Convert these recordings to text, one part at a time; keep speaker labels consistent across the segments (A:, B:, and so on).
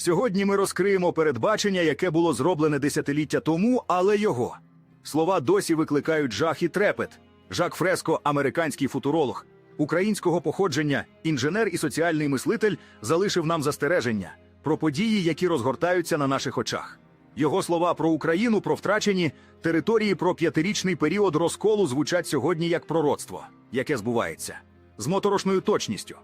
A: Сьогодні ми розкриємо передбачення, яке було зроблене десятиліття тому, але його. Слова досі викликають жах і трепет. Жак Фреско, американський футуролог, українського походження, інженер і соціальний мислитель, залишив нам застереження про події, які розгортаються на наших очах. Його слова про Україну, про втрачені території, про п'ятирічний період розколу звучать сьогодні як пророцтво, яке збувається з моторошною точністю.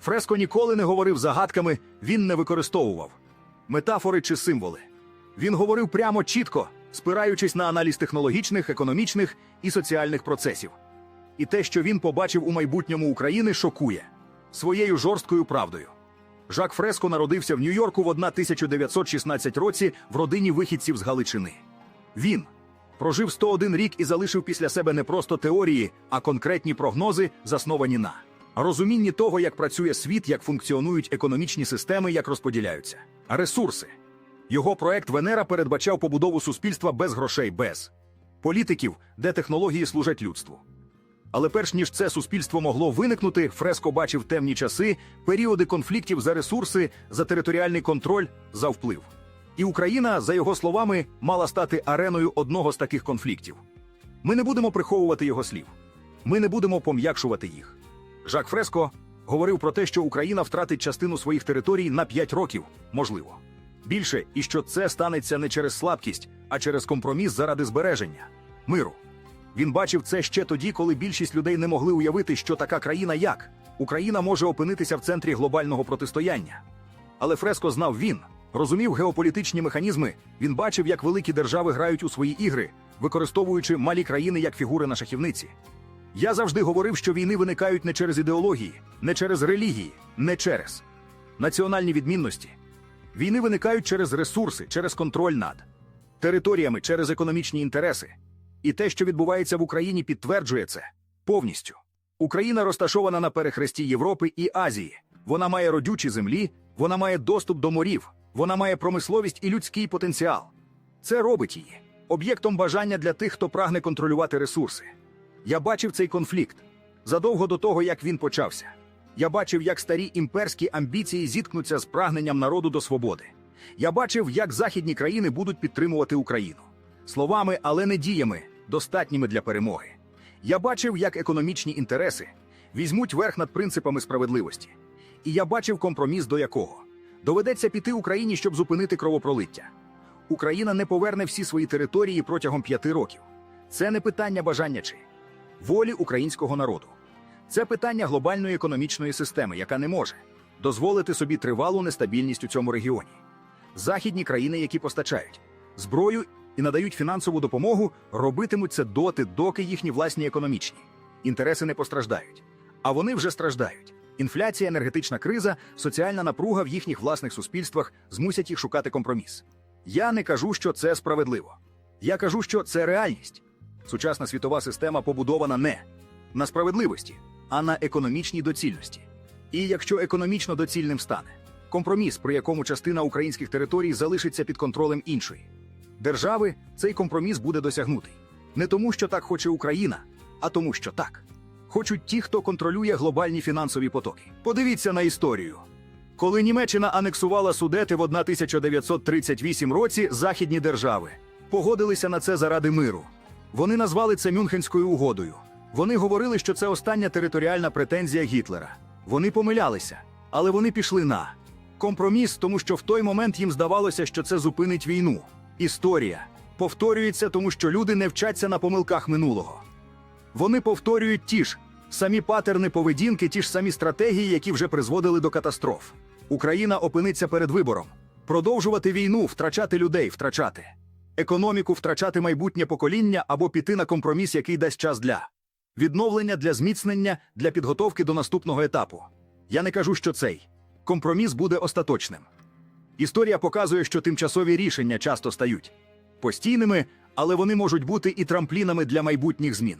A: Фреско ніколи не говорив загадками, він не використовував метафори чи символи. Він говорив прямо чітко, спираючись на аналіз технологічних, економічних і соціальних процесів. І те, що він побачив у майбутньому України, шокує своєю жорсткою правдою. Жак Фреско народився в Нью-Йорку в 1916 році в родині вихідців з Галичини. Він прожив 101 рік і залишив після себе не просто теорії, а конкретні прогнози, засновані на розумінні того, як працює світ, як функціонують економічні системи, як розподіляються ресурси. Його проект Венера передбачав побудову суспільства без грошей, без політиків, де технології служать людству. Але перш ніж це суспільство могло виникнути, Фреско бачив темні часи, періоди конфліктів за ресурси, за територіальний контроль, за вплив. І Україна, за його словами, мала стати ареною одного з таких конфліктів. Ми не будемо приховувати його слів. Ми не будемо пом'якшувати їх. Жак Фреско говорив про те, що Україна втратить частину своїх територій на 5 років, можливо. Більше, і що це станеться не через слабкість, а через компроміс заради збереження миру. Він бачив це ще тоді, коли більшість людей не могли уявити, що така країна як Україна може опинитися в центрі глобального протистояння. Але Фреско знав він, розумів геополітичні механізми, він бачив, як великі держави грають у свої ігри, використовуючи малі країни як фігури на шахівниці. Я завжди говорив, що війни виникають не через ідеології, не через релігії, не через національні відмінності. Війни виникають через ресурси, через контроль над територіями, через економічні інтереси. І те, що відбувається в Україні, підтверджує це повністю. Україна розташована на перехресті Європи і Азії. Вона має родючі землі, вона має доступ до морів, вона має промисловість і людський потенціал. Це робить її об'єктом бажання для тих, хто прагне контролювати ресурси. Я бачив цей конфлікт задовго до того, як він почався. Я бачив, як старі імперські амбіції зіткнуться з прагненням народу до свободи. Я бачив, як західні країни будуть підтримувати Україну словами, але не діями, достатніми для перемоги. Я бачив, як економічні інтереси візьмуть верх над принципами справедливості. І я бачив компроміс, до якого доведеться піти Україні, щоб зупинити кровопролиття. Україна не поверне всі свої території протягом п'яти років. Це не питання бажання чи волі українського народу. Це питання глобальної економічної системи, яка не може дозволити собі тривалу нестабільність у цьому регіоні. Західні країни, які постачають зброю і надають фінансову допомогу, робитимуть це доти, доки їхні власні економічні інтереси не постраждають. А вони вже страждають. Інфляція, енергетична криза, соціальна напруга в їхніх власних суспільствах змусять їх шукати компроміс. Я не кажу, що це справедливо. Я кажу, що це реальність. Сучасна світова система побудована не на справедливості, а на економічній доцільності. І якщо економічно доцільним стане компроміс, при якому частина українських територій залишиться під контролем іншої держави, цей компроміс буде досягнутий. Не тому, що так хоче Україна, а тому, що так. Хочуть ті, хто контролює глобальні фінансові потоки. Подивіться на історію. Коли Німеччина анексувала Судети в 1938 році, західні держави погодилися на це заради миру. Вони назвали це Мюнхенською угодою. Вони говорили, що це остання територіальна претензія Гітлера. Вони помилялися, але вони пішли на компроміс, тому що в той момент їм здавалося, що це зупинить війну. Історія повторюється, тому що люди не вчаться на помилках минулого. Вони повторюють ті ж самі патерни поведінки, ті ж самі стратегії, які вже призводили до катастроф. Україна опиниться перед вибором: продовжувати війну, втрачати людей, втрачати економіку, втрачати майбутнє покоління або піти на компроміс, який дасть час для відновлення, для зміцнення, для підготовки до наступного етапу. Я не кажу, що цей компроміс буде остаточним. Історія показує, що тимчасові рішення часто стають постійними, але вони можуть бути і трамплінами для майбутніх змін.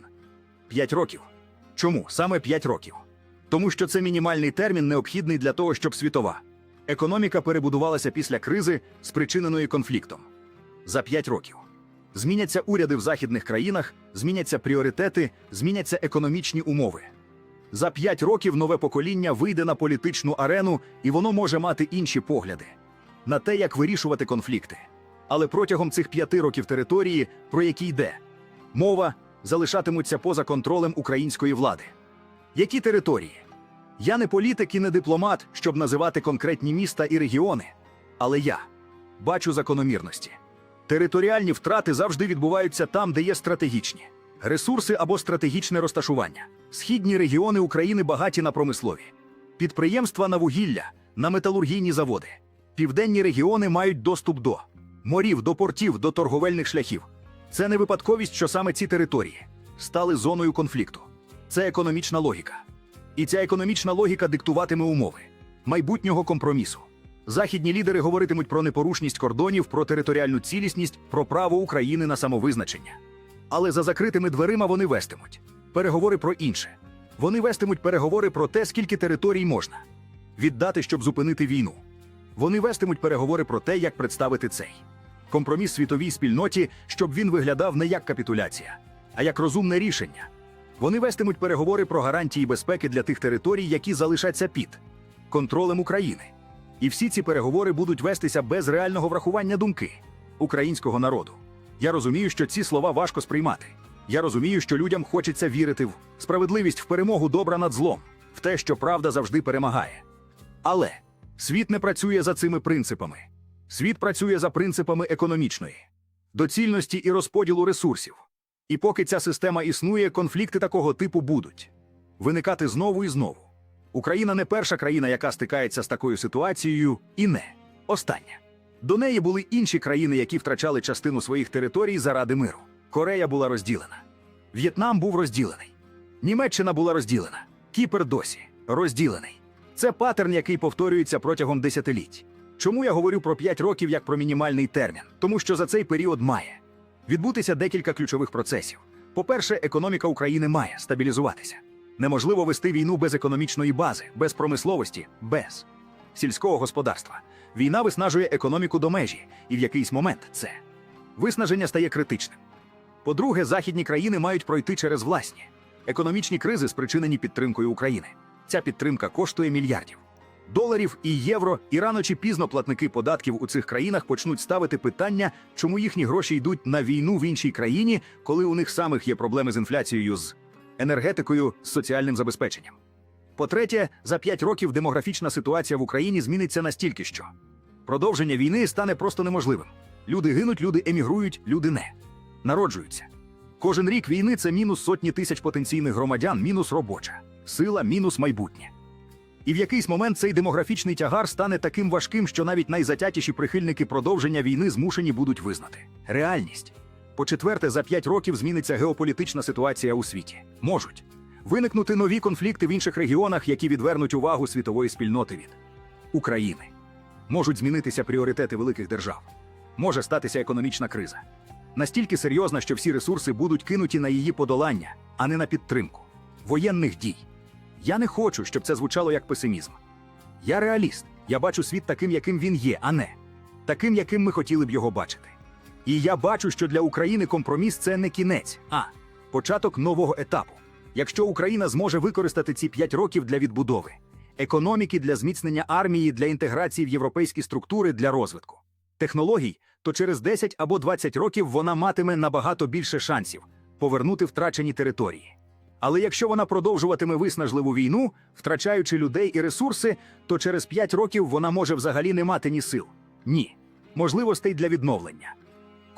A: П'ять років. Чому саме п'ять років? Тому що це мінімальний термін, необхідний для того, щоб світова економіка перебудувалася після кризи, спричиненої конфліктом. За п'ять років. Зміняться уряди в західних країнах, зміняться пріоритети, зміняться економічні умови. За п'ять років нове покоління вийде на політичну арену, і воно може мати інші погляди на те, як вирішувати конфлікти. Але протягом цих п'яти років території, про які йде мова, залишатимуться поза контролем української влади. Які території? Я не політик і не дипломат, щоб називати конкретні міста і регіони, але я бачу закономірності. Територіальні втрати завжди відбуваються там, де є стратегічні ресурси або стратегічне розташування. Східні регіони України багаті на промислові, підприємства на вугілля, на металургійні заводи. Південні регіони мають доступ до морів, до портів, до торговельних шляхів. Це не випадковість, що саме ці території стали зоною конфлікту. Це економічна логіка. І ця економічна логіка диктуватиме умови майбутнього компромісу. Західні лідери говоритимуть про непорушність кордонів, про територіальну цілісність, про право України на самовизначення. Але за закритими дверима вони вестимуть переговори про інше. Вони вестимуть переговори про те, скільки територій можна віддати, щоб зупинити війну. Вони вестимуть переговори про те, як представити цей компроміс світовій спільноті, щоб він виглядав не як капітуляція, а як розумне рішення. Вони вестимуть переговори про гарантії безпеки для тих територій, які залишаться під контролем України. І всі ці переговори будуть вестися без реального врахування думки українського народу. Я розумію, що ці слова важко сприймати. Я розумію, що людям хочеться вірити в справедливість в перемогу добра над злом, в те, що правда завжди перемагає. Але світ не працює за цими принципами. Світ працює за принципами економічної, доцільності і розподілу ресурсів. І поки ця система існує, конфлікти такого типу будуть виникати знову і знову. Україна не перша країна, яка стикається з такою ситуацією, і не остання. До неї були інші країни, які втрачали частину своїх територій заради миру. Корея була розділена, В'єтнам був розділений, Німеччина була розділена, Кіпр досі розділений. Це паттерн, який повторюється протягом десятиліть. Чому я говорю про 5 років як про мінімальний термін? Тому що за цей період має відбутися декілька ключових процесів. По-перше, економіка України має стабілізуватися. Неможливо вести війну без економічної бази, без промисловості, без сільського господарства. Війна виснажує економіку до межі, і в якийсь момент це виснаження стає критичним. По-друге, західні країни мають пройти через власні економічні кризи, спричинені підтримкою України. Ця підтримка коштує мільярдів доларів і євро, і рано чи пізно платники податків у цих країнах почнуть ставити питання, чому їхні гроші йдуть на війну в іншій країні, коли у них самих є проблеми з інфляцією, з енергетикою, з соціальним забезпеченням. По-третє, за п'ять років демографічна ситуація в Україні зміниться настільки, що продовження війни стане просто неможливим. Люди гинуть, люди емігрують, люди не народжуються. Кожен рік війни це мінус сотні тисяч потенційних громадян, мінус робоча, сила, мінус майбутнє. І в якийсь момент цей демографічний тягар стане таким важким, що навіть найзатятіші прихильники продовження війни змушені будуть визнати реальність. По-четверте, за п'ять років зміниться геополітична ситуація у світі. Можуть виникнути нові конфлікти в інших регіонах, які відвернуть увагу світової спільноти від України. Можуть змінитися пріоритети великих держав. Може статися економічна криза. Настільки серйозна, що всі ресурси будуть кинуті на її подолання, а не на підтримку воєнних дій. Я не хочу, щоб це звучало як песимізм. Я реаліст. Я бачу світ таким, яким він є, а не таким, яким ми хотіли б його бачити. І я бачу, що для України компроміс це не кінець, а початок нового етапу. Якщо Україна зможе використати ці п'ять років для відбудови, економіки для зміцнення армії, для інтеграції в європейські структури для розвитку, технологій, то через 10 або 20 років вона матиме набагато більше шансів повернути втрачені території. Але якщо вона продовжуватиме виснажливу війну, втрачаючи людей і ресурси, то через 5 років вона може взагалі не мати ні сил, ні можливостей для відновлення.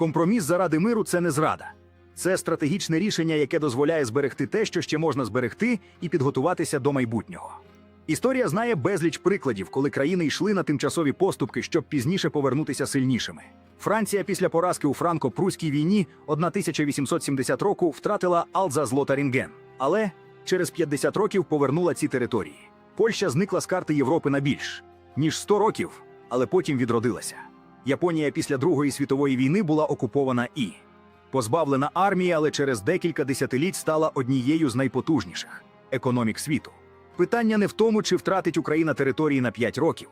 A: Компроміс заради миру це не зрада. Це стратегічне рішення, яке дозволяє зберегти те, що ще можна зберегти, і підготуватися до майбутнього. Історія знає безліч прикладів, коли країни йшли на тимчасові поступки, щоб пізніше повернутися сильнішими. Франція після поразки у франко-пруській війні 1870 року втратила Алза-Злотарінген, але через 50 років повернула ці території. Польща зникла з карти Європи на більш ніж 100 років, але потім відродилася. Японія після Другої світової війни була окупована і позбавлена армії, але через декілька десятиліть стала однією з найпотужніших економік світу. Питання не в тому, чи втратить Україна території на 5 років.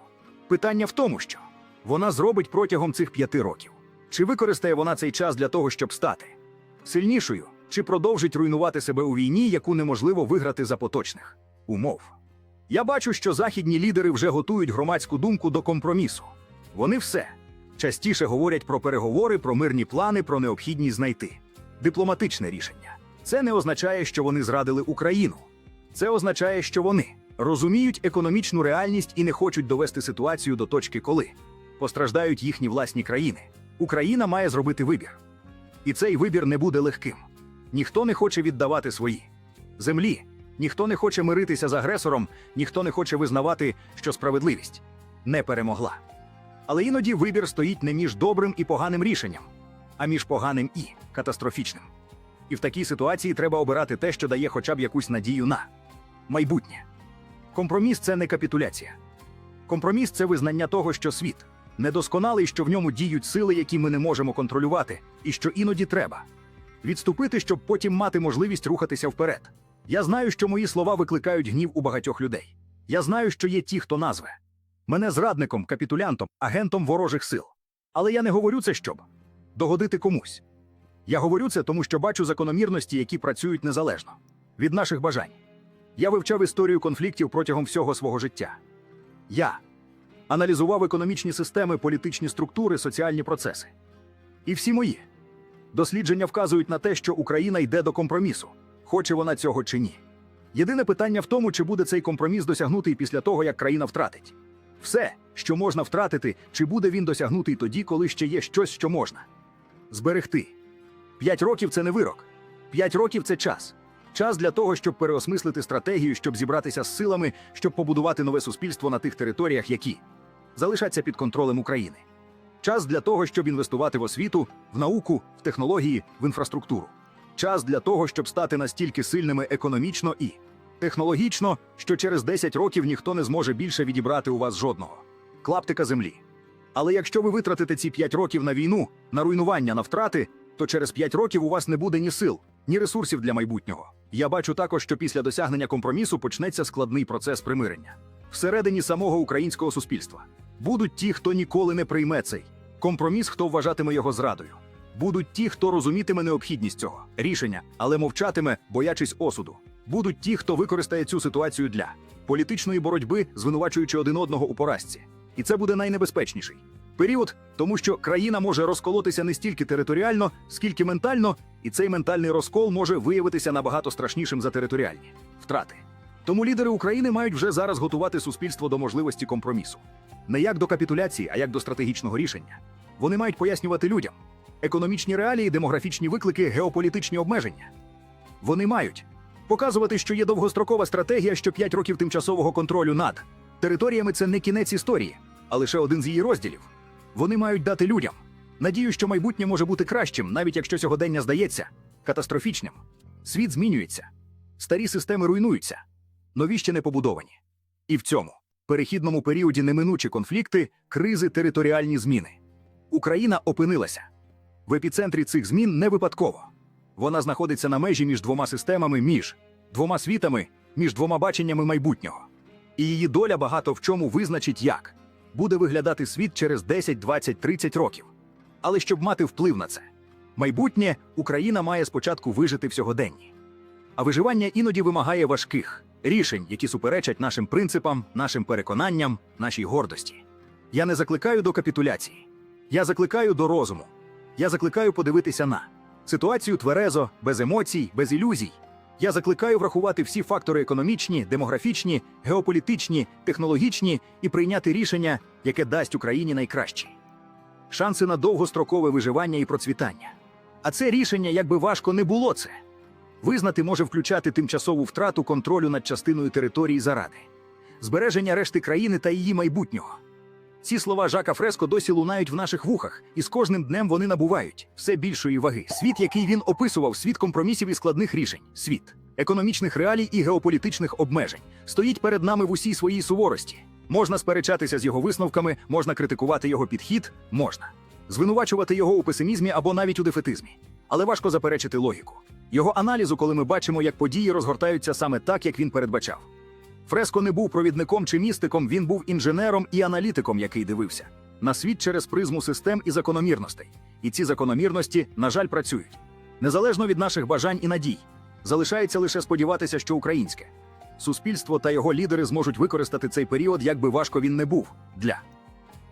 A: Питання в тому, що вона зробить протягом цих 5 років. Чи використає вона цей час для того, щоб стати сильнішою, чи продовжить руйнувати себе у війні, яку неможливо виграти за поточних умов? Я бачу, що західні лідери вже готують громадську думку до компромісу. Вони все частіше говорять про переговори, про мирні плани, про необхідність знайти дипломатичне рішення. Це не означає, що вони зрадили Україну. Це означає, що вони розуміють економічну реальність і не хочуть довести ситуацію до точки, коли постраждають їхні власні країни. Україна має зробити вибір. І цей вибір не буде легким. Ніхто не хоче віддавати свої землі, ніхто не хоче миритися з агресором, ніхто не хоче визнавати, що справедливість не перемогла. Але іноді вибір стоїть не між добрим і поганим рішенням, а між поганим і катастрофічним. І в такій ситуації треба обирати те, що дає хоча б якусь надію на майбутнє. Компроміс це не капітуляція. Компроміс це визнання того, що світ недосконалий, що в ньому діють сили, які ми не можемо контролювати, і що іноді треба відступити, щоб потім мати можливість рухатися вперед. Я знаю, що мої слова викликають гнів у багатьох людей. Я знаю, що є ті, хто назве мене зрадником, капітулянтом, агентом ворожих сил. Але я не говорю це щоб догодити комусь. Я говорю це, тому що бачу закономірності, які працюють незалежно від наших бажань. Я вивчав історію конфліктів протягом всього свого життя. Я аналізував економічні системи, політичні структури, соціальні процеси. І всі мої дослідження вказують на те, що Україна йде до компромісу, хоче вона цього чи ні. Єдине питання в тому, чи буде цей компроміс досягнутий після того, як країна втратить. Все, що можна втратити, чи буде він досягнутий тоді, коли ще є щось, що можна зберегти. П'ять років це не вирок. П'ять років це час. Час для того, щоб переосмислити стратегію, щоб зібратися з силами, щоб побудувати нове суспільство на тих територіях, які залишаться під контролем України. Час для того, щоб інвестувати в освіту, в науку, в технології, в інфраструктуру. Час для того, щоб стати настільки сильними економічно і технологічно, що через 10 років ніхто не зможе більше відібрати у вас жодного клаптика землі. Але якщо ви витратите ці 5 років на війну, на руйнування, на втрати, то через 5 років у вас не буде ні сил, ні ресурсів для майбутнього. Я бачу також, що після досягнення компромісу почнеться складний процес примирення всередині самого українського суспільства. Будуть ті, хто ніколи не прийме цей компроміс, хто вважатиме його зрадою. Будуть ті, хто розумітиме необхідність цього рішення, але мовчатиме, боячись осуду. Будуть ті, хто використає цю ситуацію для політичної боротьби, звинувачуючи один одного у поразці. І це буде найнебезпечніший період, тому що країна може розколотися не стільки територіально, скільки ментально, і цей ментальний розкол може виявитися набагато страшнішим за територіальні втрати. Тому лідери України мають вже зараз готувати суспільство до можливості компромісу. Не як до капітуляції, а як до стратегічного рішення. Вони мають пояснювати людям економічні реалії, демографічні виклики, геополітичні обмеження. Вони мають показувати, що є довгострокова стратегія, що 5 років тимчасового контролю над територіями це не кінець історії, а лише один з її розділів. Вони мають дати людям надію, що майбутнє може бути кращим, навіть якщо сьогодення здається катастрофічним. Світ змінюється, старі системи руйнуються, нові ще не побудовані. І в цьому перехідному періоді неминучі конфлікти, кризи, територіальні зміни. Україна опинилася в епіцентрі цих змін не випадково. Вона знаходиться на межі між двома системами, між двома світами, між двома баченнями майбутнього. І її доля багато в чому визначить, як буде виглядати світ через 10, 20, 30 років. Але щоб мати вплив на це, майбутнє Україна має спочатку вижити в сьогоденні. А виживання іноді вимагає важких рішень, які суперечать нашим принципам, нашим переконанням, нашій гордості. Я не закликаю до капітуляції. Я закликаю до розуму. Я закликаю подивитися на ситуацію тверезо, без емоцій, без ілюзій. Я закликаю врахувати всі фактори економічні, демографічні, геополітичні, технологічні і прийняти рішення, яке дасть Україні найкращі шанси на довгострокове виживання і процвітання. А це рішення, як би важко не було це. Визнати може включати тимчасову втрату контролю над частиною території заради, збереження решти країни та її майбутнього. Ці слова Жака Фреско досі лунають в наших вухах, і з кожним днем вони набувають все більшої ваги. Світ, який він описував, світ компромісів і складних рішень, світ економічних реалій і геополітичних обмежень, стоїть перед нами в усій своїй суворості. Можна сперечатися з його висновками, можна критикувати його підхід, можна звинувачувати його у песимізмі або навіть у дефетизмі. Але важко заперечити логіку. Його аналізу, коли ми бачимо, як події розгортаються саме так, як він передбачав. Фреско не був провідником чи містиком, він був інженером і аналітиком, який дивився на світ через призму систем і закономірностей. І ці закономірності, на жаль, працюють. Незалежно від наших бажань і надій, залишається лише сподіватися, що українське суспільство та його лідери зможуть використати цей період, як би важко він не був, для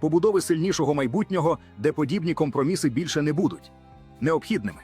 A: побудови сильнішого майбутнього, де подібні компроміси більше не будуть необхідними.